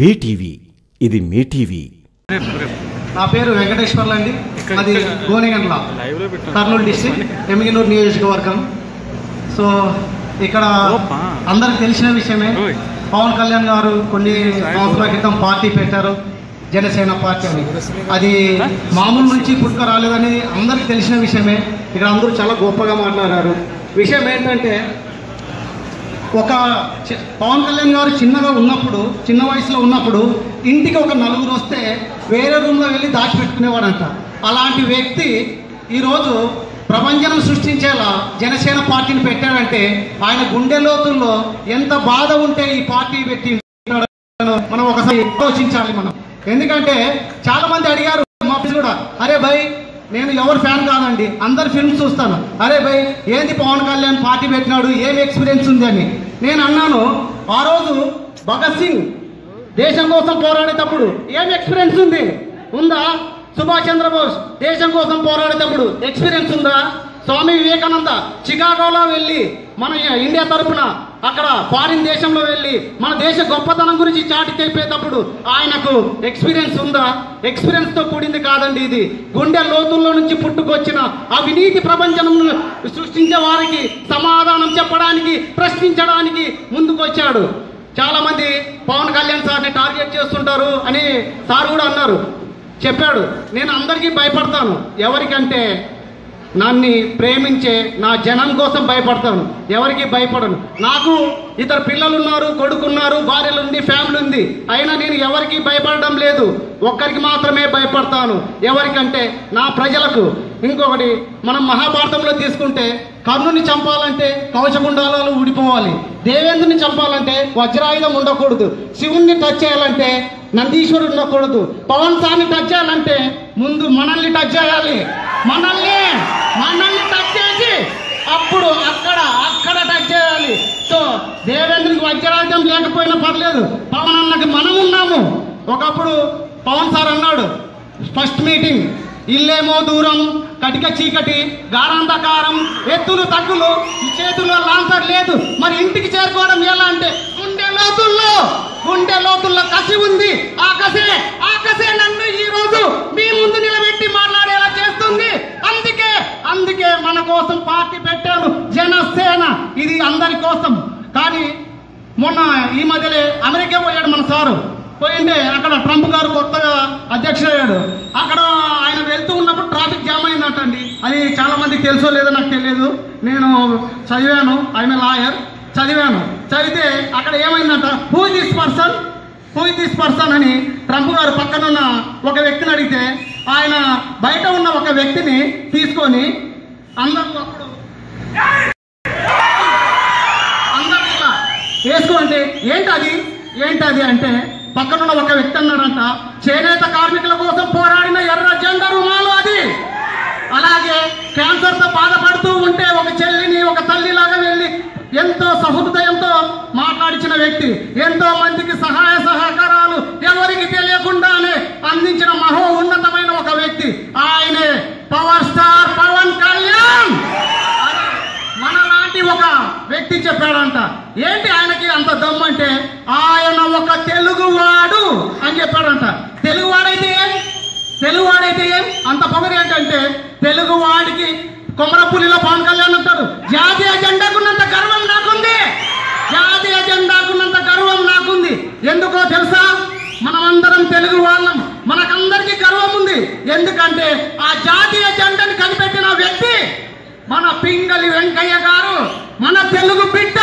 BTV ఇది మీ TV. నా పేరు వెంకటేశ్వర్లు అండి అది గోనిగండ్ల కర్నూలు డిస్టిక్ ఎమ్మిగినూరు నియోజకవర్గం. సో ఇక్కడ అందరికి తెలిసిన విషయమే పవన్ కళ్యాణ్ గారు కొన్ని సంవత్సరాల క్రితం పార్టీ పెట్టారు జనసేన పార్టీ అని. అది మామూలు నుంచి పుట్టుక రాలేదని అందరికి తెలిసిన విషయమే. ఇక్కడ అందరూ చాలా గొప్పగా మాట్లాడారు. విషయం ఏంటంటే ఒక చి- పవన్ కళ్యాణ్ గారు చిన్నగా ఉన్నప్పుడు చిన్న వయసులో ఉన్నప్పుడు ఇంటికి ఒక నలుగురు వస్తే వేరే రూమ్లో వెళ్ళి దాచిపెట్టుకునేవాడంట అలాంటి వ్యక్తి ఈరోజు ప్రపంచం సృష్టించేలా జనసేన పార్టీని పెట్టాడంటే ఆయన గుండె లోతుల్లో ఎంత బాధ ఉంటే ఈ పార్టీ పెట్టి మనం ఒకసారి ఆలోచించాలి మనం. ఎందుకంటే చాలా మంది అడిగారు మా కూడా అరే భయ్ నేను ఎవరు ఫ్యాన్ కాదండి అందరు ఫిల్మ్స్ చూస్తాను. అరే భయ్ ఏంది పవన్ కళ్యాణ్ పార్టీ పెట్టినాడు ఏం ఎక్స్పీరియన్స్ ఉంది అని. నేను అన్నాను ఆ రోజు భగత్ సింగ్ దేశం కోసం పోరాడేటప్పుడు ఏం ఎక్స్పీరియన్స్ ఉంది? ఉందా? సుభాష్ చంద్రబోస్ దేశం కోసం పోరాడేటప్పుడు ఎక్స్పీరియన్స్ ఉందా? స్వామి వివేకానంద చికాగోలో వెళ్ళి మన ఇండియా తరపున అక్కడ ఫారిన్ దేశంలో వెళ్ళి మన దేశ గొప్పతనం గురించి చాటి తెలిపేటప్పుడు ఆయనకు ఎక్స్పీరియన్స్ ఉందా? ఎక్స్పీరియన్స్తో కూడింది కాదండి ఇది. గుండె లోతుల్లో నుంచి పుట్టుకొచ్చిన అవినీతి ప్రపంచంను సృష్టించే వారికి సమాధానం చెప్పడానికి ప్రశ్నించడానికి ముందుకొచ్చాడు. చాలా మంది పవన్ కళ్యాణ్ సార్ని టార్గెట్ చేస్తుంటారు అని సార్ కూడా అన్నారు. చెప్పాడు నేను అందరికీ భయపడతాను. ఎవరికంటే నన్ను ప్రేమించే నా జనం కోసం భయపడతాను. ఎవరికి భయపడను. నాకు ఇతర పిల్లలు ఉన్నారు కొడుకున్నారు భార్యలు ఉంది ఫ్యామిలీ ఉంది. అయినా నేను ఎవరికి భయపడడం లేదు. ఒక్కరికి మాత్రమే భయపడతాను. ఎవరికంటే నా ప్రజలకు. ఇంకొకటి మనం మహాభారతంలో తీసుకుంటే కర్ణుని చంపాలంటే కవచకుండాలు ఊడిపోవాలి. దేవేంద్రుని చంపాలంటే వజ్రాయుధం ఉండకూడదు. శివుణ్ణి టచ్ చేయాలంటే నందీశ్వరుడు ఉండకూడదు. పవన్ సార్ని టచ్ చేయాలంటే ముందు మనల్ని టచ్ చేయాలి. మనల్ని మనల్ని టచ్ చేసి అప్పుడు అక్కడ అక్కడ టచ్ చేయాలి సో దేవేంద్రునికి వజ్రాజ్యం లేకపోయినా పర్లేదు. పవన్ అన్నకి మనం ఉన్నాము. ఒకప్పుడు పవన్ సార్ అన్నాడు ఫస్ట్ మీటింగ్ ఇల్లేమో దూరం కటిక చీకటి గాఢాంధకారం ఎత్తులు తగ్గులు చేతుల్లో లాన్సర్ లేదు. మరి ఇంటికి చేరుకోవడం ఎలా అంటే గుండె లోతుల్లో గుండె లోతుల్లో కసి ఉంది. ఆ కసే ఆ కసే నన్ను ఈ రోజు మీ ముందు నిలబెట్టి మాట్లాడు అందుకే మన కోసం పార్టీ పెట్టారు జనసేన. ఇది అందరి కోసం. కానీ మొన్న ఈ మధ్యలో అమెరికా పోయాడు మన సారు. పోయింటే అక్కడ ట్రంప్ గారు కొత్తగా అధ్యక్షుడయ్యాడు. అక్కడ ఆయన వెళ్తూ ఉన్నప్పుడు ట్రాఫిక్ జామ్ అయిందంటండి. అది చాలా మందికి తెలుసో లేదో నాకు తెలియదు. నేను చదివాను. ఆయన లాయర్. చదివాను. చదివితే అక్కడ ఏమైందంట? Who this person who this person అని ట్రంప్ గారు పక్కనున్న ఒక వ్యక్తిని అడిగితే ఆయన బయట ఉన్న ఒక వ్యక్తిని తీసుకొని అందరూ అప్పుడు అందరూ ఏంటది? ఏంటది అంటే పక్కనున్న ఒక వ్యక్తి అన్నాడంట చేనేత కార్మికుల కోసం పోరాడిన ఎర్ర జెండా రుమాలు అది. అలాగే క్యాన్సర్తో బాధపడుతూ ఉంటే ఒక చెల్లిని ఒక తల్లిలాగా వెళ్ళి ఎంతో సహృదయంతో మాట్లాడించిన వ్యక్తి ఎంతో మందికి సహాయ సహకారాలు ఎవరికి తెలియకుండానే అందించిన మహో ఉన్నతమైన ఒక వ్యక్తి ఆయనే పవర్ స్టార్ పవన్ కళ్యాణ్ అది మనలాంటి ఒక వ్యక్తి చెప్పాడంట. ఏంటి ఆయనకి అంత దమ్ము అంటే ఆయన ఒక తెలుగువాడు అని చెప్పాడంట. తెలుగువాడైతే ఏం? తెలుగువాడైతే ఏం? అంత పొగరు ఏంటంటే తెలుగువాడికి కొమరపులిలో పవన్ కళ్యాణ్ అంటారు జాతీయ జెండాకున్నంత గర్వం నాకుంది. జాతీయ జెండాకున్నంత గర్వం నాకుంది. ఎందుకో తెలుసా? మనమందరం తెలుగు వాళ్ళం. మనకందరికీ గర్వం ఉంది. ఎందుకంటే ఆ జాతీయ జెండాని కనిపెట్టిన వ్యక్తి మన పింగళి వెంకయ్య గారు మన తెలుగు బిడ్డ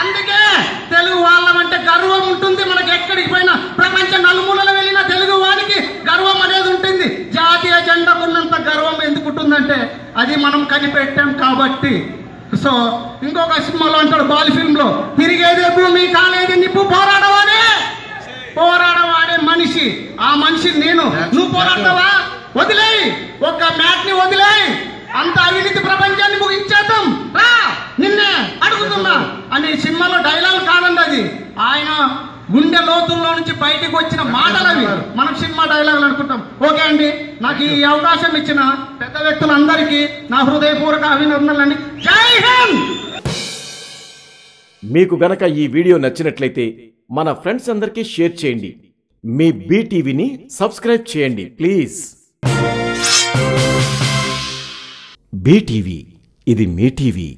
అందుకే తెలుగు వాళ్ళమంటే గర్వం ఉంటుంది మనకి ఎక్కడికి పోయినా. ప్రపంచ నలుమూలలో వెళ్ళిన తెలుగు వారికి గర్వం అనేది ఉంటుంది. జాతీయ జెండాకున్నంత గర్వం ఎందుకు ఉంటుందంటే అది మనం కనిపెట్టాం కాబట్టి. సో ఇంకొక సినిమాలో అంటాడు బాలి ఫిల్మ్లో తిరిగేదే భూమి కాలేదే నిప్పు పోరాడవాడే. పోరాడవాడే మనిషి. ఆ మనిషి నేను. నువ్వు పోరాడతావా? వదిలేయి. ఒక మ్యాట్ని వదిలేయి. అంత అవినీతి ప్రపంచాన్ని ముగించేద్దాం. రా నిన్నే అడుగుతున్నా. అని సినిమాలో డైలాగ్ ఆయన గుండె లోతుల్లో నుంచి బయటికి వచ్చిన మాటలు అవి మనం సినిమా డైలాగులు అనుకుంటాం. ఓకే అండి నాకు ఈ అవకాశం ఇచ్చిన పెద్ద వ్యక్తులందరికీ నా హృదయపూర్వక అభినందనలండి. జై హింద్! మీకు గనక ఈ వీడియో నచ్చినట్లయితే మన ఫ్రెండ్స్ అందరికీ షేర్ చేయండి. మీ బీటీవీని సబ్స్క్రైబ్ చేయండి ప్లీజ్. బీటీవీ ఇది మీ టీవీ